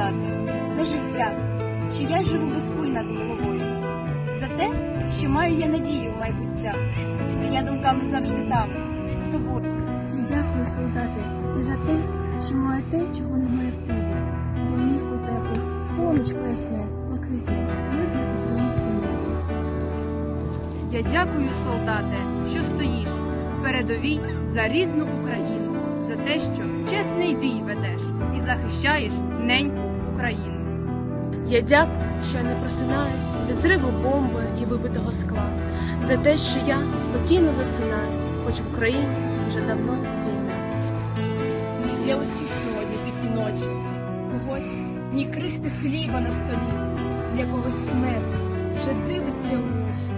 солдати, за життя, що я живу без куль над головою, за те, що маю я надію в майбуття, моя думками завжди там, з тобою. Я дякую, солдати, і за те, що маю те, чого немає в тебе. Домівку теплу, сонечко ясне, блакитне, мирне українське небо. Я дякую, солдате, що стоїш в передовій за рідну Україну, за те, що чесний бій ведеш і захищаєш неньку Україну. Я дякую, що я не просинаюсь від зриву бомби і вибитого скла, за те, що я спокійно засинаю, хоч в Україні вже давно війна. Ні для усіх сьогодні піки ночі, когось ні крихти хліба на столі, для когось смерть вже дивиться в очі.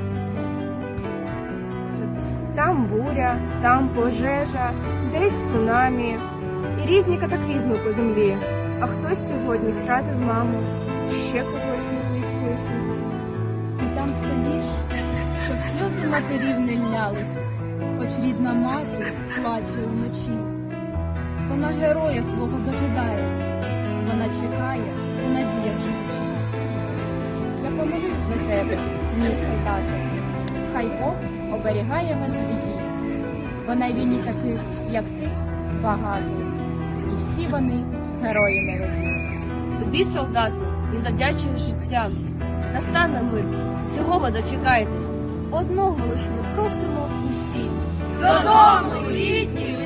Там буря, там пожежа, десь цунамі і різні катаклізми по землі. А хтось сьогодні втратив маму чи ще когось із близької сім'ї. І там стоїш, щоб сльози матерів не ллялись, хоч рідна мати плаче вночі. Вона героя свого дожидає, вона чекає і надія живучи. Я помолюсь за тебе, мій солдате. Хай Бог оберігає вас в біді, бо на війні таких, як ти, багато, і всі вони герої молоді. Тобі, солдати, і завдячую життям. Настане мир, цього ви дочекаєтесь. Одного лиш ми просимо усі. Додому, рідні